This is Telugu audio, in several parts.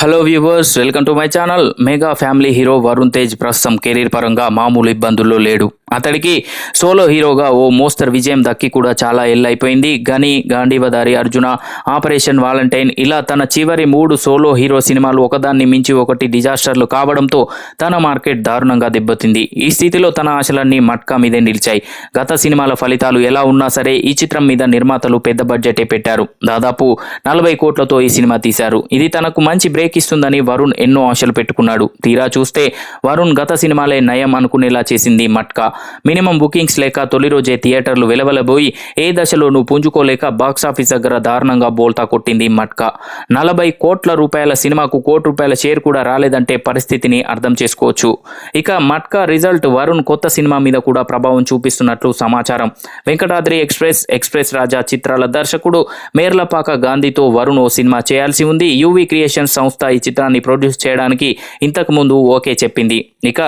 Hello viewers welcome to my channel mega family hero Varun Tej ప్రస్తుతం కెరీర్ పరంగా మామూలు ఇబ్బందుల్లో లేడు. అతడికి సోలో హీరోగా ఓ మోస్తరు విజయం దక్కి కూడా చాలా ఎల్లైపోయింది. గని గాంధీవదారి అర్జున ఆపరేషన్ వాలంటైన్ ఇలా తన చివరి మూడు సోలో హీరో సినిమాలు ఒకదాన్ని మించి ఒకటి డిజాస్టర్లు కావడంతో తన మార్కెట్ దారుణంగా దెబ్బతింది. ఈ స్థితిలో తన ఆశలన్నీ మట్కా మీదే నిలిచాయి. గత సినిమాల ఫలితాలు ఎలా ఉన్నా సరే ఈ చిత్రం మీద నిర్మాతలు పెద్ద బడ్జెటే పెట్టారు. దాదాపు నలభై కోట్లతో ఈ సినిమా తీశారు. ఇది తనకు మంచి బ్రేక్ ఇస్తుందని వరుణ్ ఎన్నో ఆశలు పెట్టుకున్నాడు. తీరా చూస్తే వరుణ్ గత సినిమాలే నయం అనుకునేలా చేసింది మట్కా. మినిమం బుకింగ్స్ లేక తొలి రోజే థియేటర్లు వెలవెలబోయి ఏ దశలోనూ పుంజుకోలేక బాక్సాఫీస్ దగ్గర దారుణంగా బోల్తా కొట్టింది మట్కా. నలభై కోట్ల రూపాయల సినిమాకు కోటి రూపాయల షేర్ కూడా రాలేదంటే పరిస్థితిని అర్థం చేసుకోవచ్చు. ఇక మట్కా రిజల్ట్ వరుణ్ కొత్త సినిమా మీద కూడా ప్రభావం చూపిస్తున్నట్లు సమాచారం. వెంకటాద్రి ఎక్స్ప్రెస్ ఎక్స్ప్రెస్ రాజా చిత్రాల దర్శకుడు మేర్లపాక గాంధీతో వరుణ్ ఓ సినిమా చేయాల్సి ఉంది. యూవి క్రియేషన్ సంస్థ ఈ చిత్రాన్ని ప్రొడ్యూస్ చేయడానికి ఇంతకుముందు ఓకే చెప్పింది. ఇక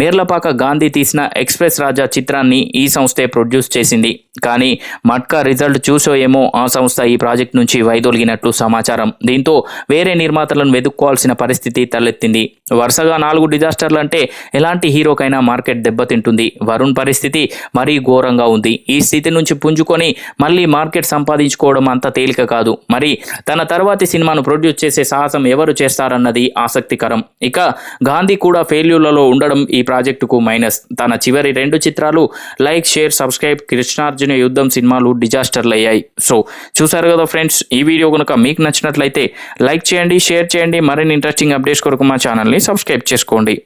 మేర్లపాక గాంధీ తీసిన ఎక్స్ప్రెస్ రాజా చిత్రాన్ని ఈ సంస్థే ప్రొడ్యూస్ చేసింది. కానీ మట్కా రిజల్ట్ చూసో ఏమో ఆ సంస్థ ఈ ప్రాజెక్ట్ నుంచి వైదొలిగినట్లు సమాచారం. దీంతో వేరే నిర్మాతలను వెతుక్కోవాల్సిన పరిస్థితి తలెత్తింది. వరుసగా నాలుగు డిజాస్టర్లు అంటే ఎలాంటి హీరోకైనా మార్కెట్ దెబ్బతింటుంది. వరుణ్ పరిస్థితి మరీ ఘోరంగా ఉంది. ఈ స్థితి నుంచి పుంజుకొని మళ్ళీ మార్కెట్ సంపాదించుకోవడం అంత తేలిక కాదు. మరి తన తర్వాతి సినిమాను ప్రొడ్యూస్ చేసే సాహసం ఎవరు చేస్తారన్నది ఆసక్తికరం. ఇక గాంధీ కూడా ఫెయిల్యూర్లలో ఉండడం ఈ ప్రాజెక్టుకు మైనస్. తన చివరి రెండు చిత్రాలు లైక్ షేర్ సబ్స్క్రైబ్ కృష్ణార్జున యుద్ధం సినిమాలు డిజాస్టర్లు అయ్యాయి సో చూసారు కదా ఫ్రెండ్స్ ఈ వీడియో కనుక మీకు నచ్చినట్లయితే లైక్ చేయండి షేర్ చేయండి. మరిన్ని ఇంట్రెస్టింగ్ అప్డేట్స్ కొరకు మా ఛానల్ని సబ్స్క్రైబ్ చేసుకోండి.